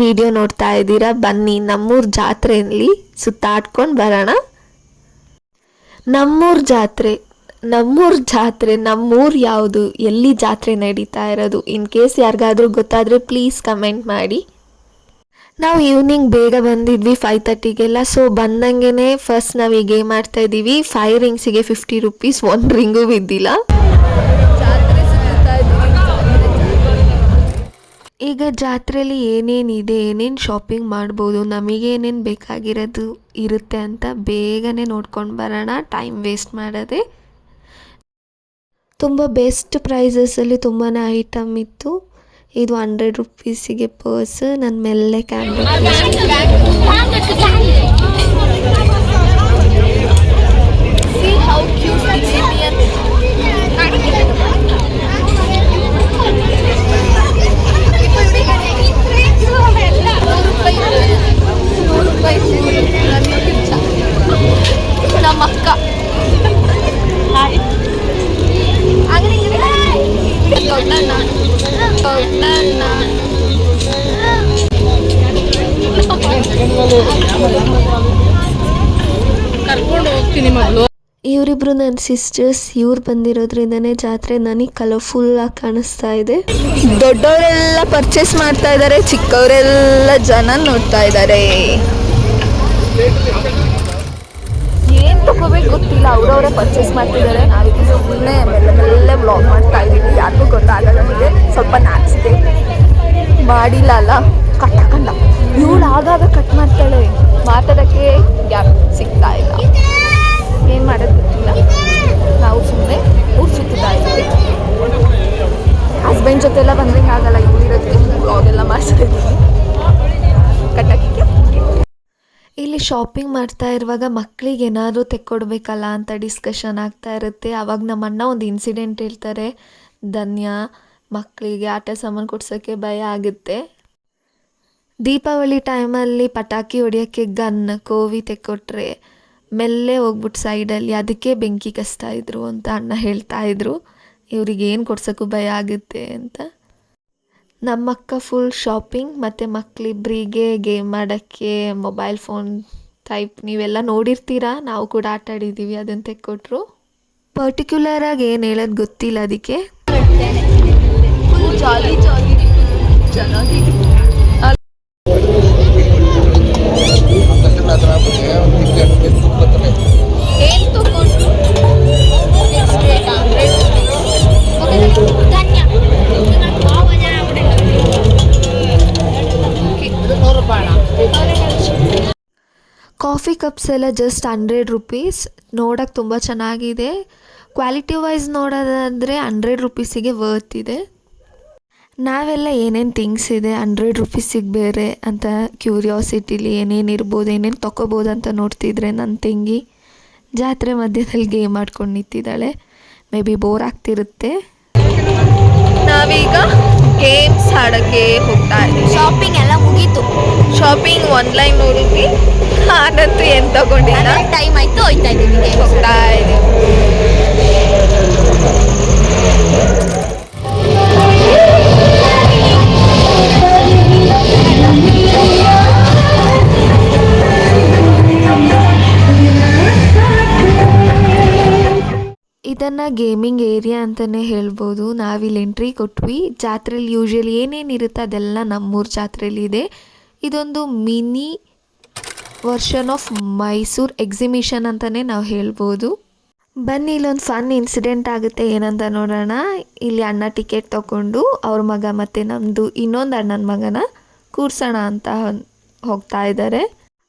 Video ನೋಡ್ತಾ ಇದ್ದೀರಾ? ಬನ್ನಿ, ನಮ್ಮೂರ ಜಾತ್ರೆಯಲ್ಲಿ ಸುತ್ತಾಡ್ಕೊಂಡು ಬರೋಣ. ನಮ್ಮೂರ್ ಜಾತ್ರೆ, ನಮ್ಮೂರ ಜಾತ್ರೆ, ನಮ್ಮೂರು ಯಾವುದು? ಎಲ್ಲಿ ಜಾತ್ರೆ ನಡೀತಾ ಇರೋದು? ಇನ್ ಕೇಸ್ ಯಾರಿಗಾದ್ರೂ ಗೊತ್ತಾದರೆ ಪ್ಲೀಸ್ ಕಮೆಂಟ್ ಮಾಡಿ. ನಾವು ಈವ್ನಿಂಗ್ ಬೇಗ ಬಂದಿದ್ವಿ ಫೈವ್ ತರ್ಟಿಗೆಲ್ಲ ಸೊ ಬಂದಂಗೆ ಫಸ್ಟ್ ನಾವು ಈ ಗೇಮ್ ಮಾಡ್ತಾ ಇದ್ದೀವಿ. ಫೈವ್ ರಿಂಗ್ಸಿಗೆ ಫಿಫ್ಟಿ ರುಪೀಸ್ ಒಂದು ರಿಂಗು ಬಿದ್ದಿಲ್ಲ. ಈಗ ಜಾತ್ರೆಯಲ್ಲಿ ಏನೇನಿದೆ ಏನೇನು ಶಾಪಿಂಗ್ ಮಾಡ್ಬೋದು, ನಮಗೆ ಏನೇನು ಬೇಕಾಗಿರೋದು ಇರುತ್ತೆ ಅಂತ ಬೇಗನೆ ನೋಡ್ಕೊಂಡು ಬರೋಣ. ಟೈಮ್ ವೇಸ್ಟ್ ಮಾಡದೆ. ತುಂಬ ಬೆಸ್ಟ್ ಪ್ರೈಸಸಲ್ಲಿ ತುಂಬಾ ಐಟಮ್ ಇತ್ತು. ಇದು ಹಂಡ್ರೆಡ್ ರುಪೀಸಿಗೆ ಪರ್ಸ್ ನನ್ನ ಮೆಲ್ಲೆ ಕ್ಯಾಮ್ರಾ ಇವರಿಬ್ರು ನನ್ನ ಸಿಸ್ಟರ್ಸ್ ಇವ್ರು ಬಂದಿರೋದ್ರಿಂದನೇ ಜಾತ್ರೆ ನನಗೆ ಕಲರ್ಫುಲ್ ಆಗಿ ಕಾಣಿಸ್ತಾ ಇದೆ. ದೊಡ್ಡವರೆಲ್ಲ ಪರ್ಚೇಸ್ ಮಾಡ್ತಾ ಇದ್ದಾರೆ ಚಿಕ್ಕವರೆಲ್ಲ ಜನ ನೋಡ್ತಾ ಇದ್ದಾರೆ ತಗೋಬೇಕು ಗೊತ್ತಿಲ್ಲ, ಅವರವರೇ ಪರ್ಚೇಸ್ ಮಾಡ್ತಿದ್ದಾರೆ. ನಾವಿಲ್ಲಿ ಸುಮ್ಮನೆ ಮೆಲ್ಲ ಮೆಲ್ಲೆ ಬ್ಲಾಗ್ ಮಾಡ್ತಾ ಇದ್ದೀವಿ ಯಾರಿಗೂ ಗೊತ್ತಾಗಲ್ಲ ನಮಗೆ. ಸ್ವಲ್ಪ ನಾಚಿದೆ ಮಾಡಿಲ್ಲ ಅಲ್ಲ ಕಟ್ ಹಾಕಂಡ. ಇವಳು ಆಗಾಗ ಕಟ್ ಮಾಡ್ತಾಳೆ. ಮಾತಾಡೋಕ್ಕೆ ಗ್ಯಾಪ್ ಸಿಗ್ತಾ ಇಲ್ಲ. ಏನು ಮಾಡೋದು? ಶಾಪಿಂಗ್ ಮಾಡ್ತಾ ಇರುವಾಗ ಮಕ್ಕಳಿಗೆ ಏನಾದರೂ ತೆಕ್ಕೊಡ್ಬೇಕಲ್ಲ ಅಂತ ಡಿಸ್ಕಷನ್ ಆಗ್ತಾ ಇರುತ್ತೆ. ಅವಾಗ ನಮ್ಮ ಅಣ್ಣ ಒಂದು ಇನ್ಸಿಡೆಂಟ್ ಹೇಳ್ತಾರೆ. ಧನ್ಯ ಮಕ್ಕಳಿಗೆ ಆಟ ಸಾಮಾನು ಕೊಡ್ಸೋಕ್ಕೆ ಭಯ ಆಗುತ್ತೆ. ದೀಪಾವಳಿ ಟೈಮಲ್ಲಿ ಪಟಾಕಿ ಹೊಡಿಯೋಕ್ಕೆ ಗನ್ ಕೋವಿ ತೆಕ್ಕೊಟ್ರೆ ಮೆಲ್ಲೆ ಹೋಗ್ಬಿಟ್ಟು ಸೈಡಲ್ಲಿ ಅದಕ್ಕೆ ಬೆಂಕಿ ಕಸ್ತಾ ಇದ್ರು ಅಂತ ಅಣ್ಣ ಹೇಳ್ತಾ ಇದ್ರು. ಇವ್ರಿಗೆ ಏನು ಕೊಡ್ಸೋಕ್ಕೂ ಭಯ ಆಗುತ್ತೆ ಅಂತ. ನಮ್ಮ ಅಕ್ಕ ಫುಲ್ ಶಾಪಿಂಗ್ ಮತ್ತು ಮಕ್ಕಳಿಬ್ರಿಗೆ ಗೇಮ್ ಮಾಡೋಕ್ಕೆ ಮೊಬೈಲ್ ಫೋನ್ ಟೈಪ್ ನೀವೆಲ್ಲ ನೋಡಿರ್ತೀರಾ? ನಾವು ಕೂಡ ಆಟ ಆಡಿದ್ದೀವಿ ಅದನ್ನು ತೆಕ್ಕೊಟ್ರು. ಪರ್ಟಿಕ್ಯುಲರಾಗಿ ಏನು ಹೇಳೋದು ಗೊತ್ತಿಲ್ಲ ಅದಕ್ಕೆ. ಕಪ್ಸ್ ಎಲ್ಲ ಜಸ್ಟ್ ಹಂಡ್ರೆಡ್ ರುಪೀಸ್ ನೋಡೋಕ್ಕೆ ತುಂಬ ಚೆನ್ನಾಗಿದೆ. ಕ್ವಾಲಿಟಿ ವೈಸ್ ನೋಡೋದಾದರೆ ಹಂಡ್ರೆಡ್ ರುಪೀಸಿಗೆ ವರ್ತ್ ಇದೆ. ನಾವೆಲ್ಲ ಏನೇನು ಥಿಂಗ್ಸ್ ಇದೆ ಹಂಡ್ರೆಡ್ ರುಪೀಸಿಗೆ ಬೇರೆ ಅಂತ ಕ್ಯೂರಿಯಾಸಿಟಿಲಿ ಏನೇನು ಇರ್ಬೋದು, ಏನೇನು ತೊಗೋಬೋದು ಅಂತ ನೋಡ್ತಿದ್ರೆ ನನ್ನ ತಂಗಿ ಜಾತ್ರೆ ಮಧ್ಯದಲ್ಲಿ ಗೇಮ್ ಆಡ್ಕೊಂಡು ನಿಂತಿದ್ದಾಳೆ. ಮೇ ಬಿ ಬೋರ್ ಆಗ್ತಿರುತ್ತೆ. ನಾವೀಗ ಗೇಮ್ಸ್ ಆಡೋಕ್ಕೆ ಹೋಗ್ತಾ ಇದ್ದೀವಿ. ಶಾಪಿಂಗ್ ಎಲ್ಲ ಮುಗೀತು. ಶಾಪಿಂಗ್ ಆನ್ಲೈನ್ ನೋಡಿದ್ವಿ ನಾನಂತೂ ಏನು ತಗೊಂಡಿಲ್ಲ. ಟೈಮ್ ಆಯಿತು ಹೋಯ್ತಾ ಇದ್ದೀವಿ ಹೋಗ್ತಾ ಇದ್ದೀವಿ. ಇದನ್ನು ಗೇಮಿಂಗ್ ಏರಿಯಾ ಅಂತಲೇ ಹೇಳ್ಬೋದು. ನಾವಿಲ್ಲಿ ಎಂಟ್ರಿ ಕೊಟ್ವಿ. ಜಾತ್ರೆಲಿ ಯೂಶ್ವಲಿ ಏನೇನು ಇರುತ್ತೆ ಅದೆಲ್ಲ ನಮ್ಮೂರ ಜಾತ್ರೆಲಿ ಇದೆ. ಇದೊಂದು mini version of Mysuru exhibition ಅಂತಲೇ ನಾವು ಹೇಳ್ಬೋದು. ಬನ್ನಿ, ಇಲ್ಲೊಂದು ಫನ್ ಇನ್ಸಿಡೆಂಟ್ ಆಗುತ್ತೆ. ಏನಂತ ನೋಡೋಣ. ಇಲ್ಲಿ ಅಣ್ಣ ಟಿಕೆಟ್ ತಗೊಂಡು ಅವ್ರ ಮಗ ಮತ್ತು ನಮ್ಮದು ಇನ್ನೊಂದು ಅಣ್ಣನ ಮಗನ ಕೂರ್ಸೋಣ ಅಂತ ಹೋಗ್ತಾ ಇದ್ದಾರೆ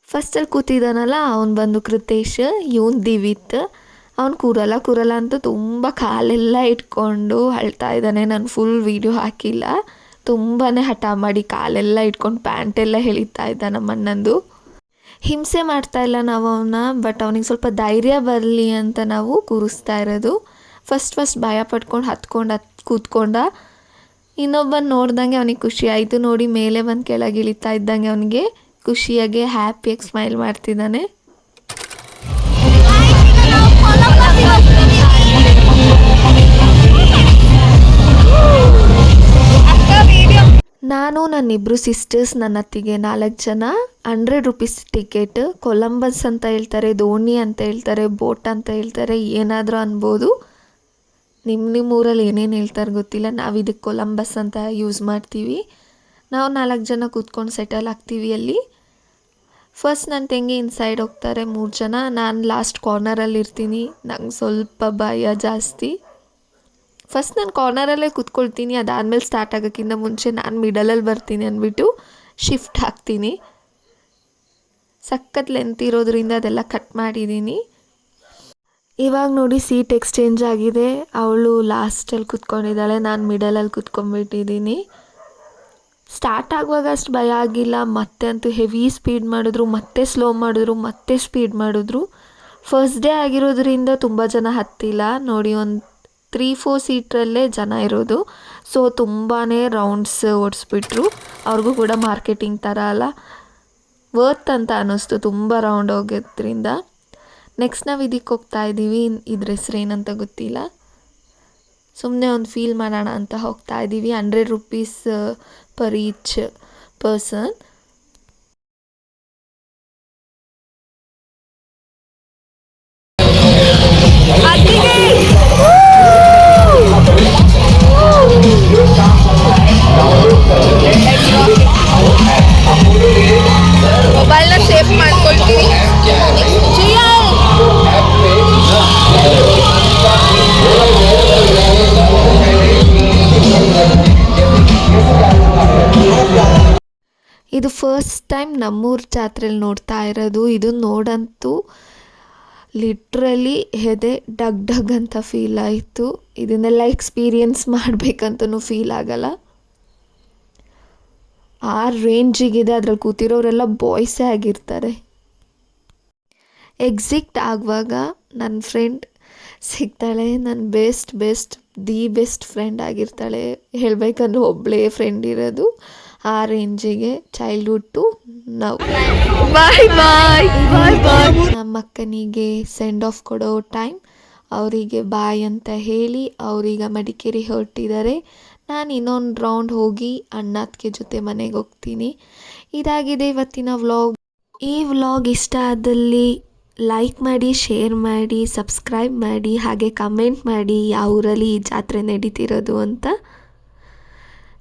ಫಸ್ಟಲ್ಲಿ ಕೂತಿದ್ದಾನಲ್ಲ ಅವ್ನು ಬಂದು ಕೃತೇಶ್, ಇವನ್ ದಿವಿತ್. ಅವ್ನು ಕೂರಲ್ಲ ಕೂರಲ್ಲ ಅಂತ ತುಂಬ ಕಾಲೆಲ್ಲ ಇಟ್ಕೊಂಡು ಅಳ್ತಾ ಇದ್ದಾನೆ. ನಾನು ಫುಲ್ ವೀಡಿಯೋ ಹಾಕಿಲ್ಲ. ತುಂಬಾ ಹಠ ಮಾಡಿ ಕಾಲೆಲ್ಲ ಇಟ್ಕೊಂಡು ಪ್ಯಾಂಟೆಲ್ಲ ಎಳಿತಾ ಇದ್ದ ನಮ್ಮ ಅಣ್ಣಂದು ಹಿಂಸೆ ಮಾಡ್ತಾ ಇಲ್ಲ ನಾವು ಅವನ್ನ ಬಟ್ ಅವನಿಗೆ ಸ್ವಲ್ಪ ಧೈರ್ಯ ಬರಲಿ ಅಂತ ನಾವು ಕೂರಿಸ್ತಾ ಇರೋದು. ಫಸ್ಟ್ ಫಸ್ಟ್ ಭಯ ಪಟ್ಕೊಂಡು ಹತ್ಕೊಂಡು, ಹತ್, ಕೂತ್ಕೊಂಡ ಇನ್ನೊಬ್ಬನ ನೋಡ್ದಂಗೆ ಅವನಿಗೆ ಖುಷಿ ಆಯಿತು. ನೋಡಿ, ಮೇಲೆ ಬಂದು ಕೆಳಗೆ ಇಳಿತಾ ಇದ್ದಂಗೆ ಅವನಿಗೆ ಖುಷಿಯಾಗೆ ಹ್ಯಾಪಿಯಾಗಿ ಸ್ಮೈಲ್ ಮಾಡ್ತಿದ್ದಾನೆ. ನಾನು ನನ್ನಿಬ್ಬರು ಸಿಸ್ಟರ್ಸ್ ನನ್ನ ಅತ್ತಿಗೆ ನಾಲ್ಕು ಜನ ಹಂಡ್ರೆಡ್ ರುಪೀಸ್ ಟಿಕೆಟ್ ಕೊಲಂಬಸ್ ಅಂತ ಹೇಳ್ತಾರೆ ದೋಣಿ ಅಂತ ಹೇಳ್ತಾರೆ ಬೋಟ್ ಅಂತ ಹೇಳ್ತಾರೆ, ಏನಾದರೂ ಅನ್ಬೋದು. ನಿಮ್ಮ ನಿಮ್ಮ ಊರಲ್ಲಿ ಏನೇನು ಹೇಳ್ತಾರೆ ಗೊತ್ತಿಲ್ಲ. ನಾವು ಇದಕ್ಕೆ ಕೊಲಂಬಸ್ ಅಂತ ಯೂಸ್ ಮಾಡ್ತೀವಿ. ನಾವು ನಾಲ್ಕು ಜನ ಕೂತ್ಕೊಂಡು ಸೆಟಲ್ ಆಗ್ತೀವಿ ಅಲ್ಲಿ. ಫಸ್ಟ್ ನನ್ನ ತಂಗಿ ಇನ್ಸೈಡ್ ಹೋಗ್ತಾರೆ ಮೂರು ಜನ. ನಾನು ಲಾಸ್ಟ್ ಕಾರ್ನರಲ್ಲಿ ಇರ್ತೀನಿ. ನಂಗೆ ಸ್ವಲ್ಪ ಭಯ ಜಾಸ್ತಿ. ಫಸ್ಟ್ ನಾನು ಕಾರ್ನರಲ್ಲೇ ಕೂತ್ಕೊಳ್ತೀನಿ, ಅದಾದಮೇಲೆ ಸ್ಟಾರ್ಟ್ ಆಗೋಕ್ಕಿಂತ ಮುಂಚೆ ನಾನು ಮಿಡಲಲ್ಲಿ ಬರ್ತೀನಿ ಅಂದ್ಬಿಟ್ಟು ಶಿಫ್ಟ್ ಹಾಕ್ತೀನಿ. ಸಖತ್ ಲೆಂತ್ ಇರೋದ್ರಿಂದ ಅದೆಲ್ಲ ಕಟ್ ಮಾಡಿದ್ದೀನಿ ಇವಾಗ ನೋಡಿ ಸೀಟ್ ಎಕ್ಸ್ಚೇಂಜ್ ಆಗಿದೆ. ಅವಳು ಲಾಸ್ಟಲ್ಲಿ ಕೂತ್ಕೊಂಡಿದ್ದಾಳೆ, ನಾನು ಮಿಡಲಲ್ಲಿ ಕೂತ್ಕೊಂಡ್ಬಿಟ್ಟಿದ್ದೀನಿ ಸ್ಟಾರ್ಟ್ ಆಗುವಾಗ ಅಷ್ಟು ಭಯ ಆಗಿಲ್ಲ, ಮತ್ತೆ ಅಂತೂ ಹೆವಿ ಸ್ಪೀಡ್ ಮಾಡಿದ್ರು, ಮತ್ತೆ ಸ್ಲೋ ಮಾಡಿದ್ರು, ಮತ್ತೆ ಸ್ಪೀಡ್ ಮಾಡಿದ್ರು. ಫಸ್ಟ್ ಡೇ ಆಗಿರೋದ್ರಿಂದ ತುಂಬ ಜನ ಹತ್ತಿಲ್ಲ. ನೋಡಿ ಒಂದು ತ್ರೀ ಫೋರ್ ಸೀಟ್ರಲ್ಲೇ ಜನ ಇರೋದು. ಸೊ ತುಂಬಾ ರೌಂಡ್ಸ್ ಓಡಿಸ್ಬಿಟ್ರು. ಅವ್ರಿಗೂ ಕೂಡ ಮಾರ್ಕೆಟಿಂಗ್ ಥರ ಅಲ್ಲ. ವರ್ತ್ ಅಂತ ಅನ್ನಿಸ್ತು. ತುಂಬ ರೌಂಡ್ ಹೋಗೋದ್ರಿಂದ. ನೆಕ್ಸ್ಟ್ ನಾವು ಇದಕ್ಕೆ ಹೋಗ್ತಾ ಇದ್ದೀವಿ ಇದ್ರ ಹೆಸ್ರು ಏನಂತ ಗೊತ್ತಿಲ್ಲ. ಸುಮ್ಮನೆ ಒಂದು ಫೀಲ್ ಮಾಡೋಣ ಅಂತ ಹೋಗ್ತಾ ಇದ್ದೀವಿ hundred rupees per each person ಮೊಬೈಲ್ನ ಇದು ಫಸ್ಟ್ ಟೈಮ್ ನಮ್ಮೂರ ಜಾತ್ರೆಲಿ ನೋಡ್ತಾ ಇರೋದು. ಇದು ನೋಡಂತೂ ಲಿಟ್ರಲಿ ಹೆದೆ ಡಗ್ ಡಗ್ ಅಂತ ಫೀಲ್ ಆಯಿತು. ಇದನ್ನೆಲ್ಲ ಎಕ್ಸ್ಪೀರಿಯನ್ಸ್ ಮಾಡಬೇಕಂತನೂ ಫೀಲ್ ಆಗಲ್ಲ. ಆ ರೇಂಜಿಗಿದೆ ಅದ್ರಲ್ಲಿ ಕೂತಿರೋರೆಲ್ಲ ಬಾಯ್ಸೇ ಆಗಿರ್ತಾರೆ. ಎಕ್ಸಿಕ್ಟ್ ಆಗುವಾಗ ನನ್ನ ಫ್ರೆಂಡ್ ಸಿಗ್ತಾಳೆ ನನ್ನ best best the best friend ಆಗಿರ್ತಾಳೆ. ಹೇಳಬೇಕಂದ್ರೆ ಒಬ್ಬಳೇ ಫ್ರೆಂಡ್ ಇರೋದು. ಆ ರೇಂಜಿಗೆ ಚೈಲ್ಡ್ಹುಡ್ ಟು ನಾವು ಬಾಯ್ ಬಾಯ್ ಬಾಯ್ ಬಾಯ್ ನಮ್ಮ ಅಕ್ಕನಿಗೆ ಸೆಂಡ್ ಆಫ್ ಕೊಡೋ ಟೈಮ್ ಅವರಿಗೆ ಬಾಯ್ ಅಂತ ಹೇಳಿ ಅವರೀಗ ಮಡಿಕೇರಿ ಹೊರಟಿದ್ದಾರೆ. ನಾನು ಇನ್ನೊಂದು ರೌಂಡ್ ಹೋಗಿ ಅಣ್ಣತ್ಗೆ ಜೊತೆ ಮನೆಗೆ ಹೋಗ್ತೀನಿ. ಇದಾಗಿದೆ ಇವತ್ತಿನ ವ್ಲಾಗ್ ಈ ವ್ಲಾಗ್ ಇಷ್ಟ ಆದಲ್ಲಿ ಲೈಕ್ ಮಾಡಿ ಶೇರ್ ಮಾಡಿ ಸಬ್ಸ್ಕ್ರೈಬ್ ಮಾಡಿ, ಹಾಗೆ ಕಮೆಂಟ್ ಮಾಡಿ ಯಾವ ಊರಲ್ಲಿ ಈ ಜಾತ್ರೆ ನಡೀತಿರೋದು ಅಂತ.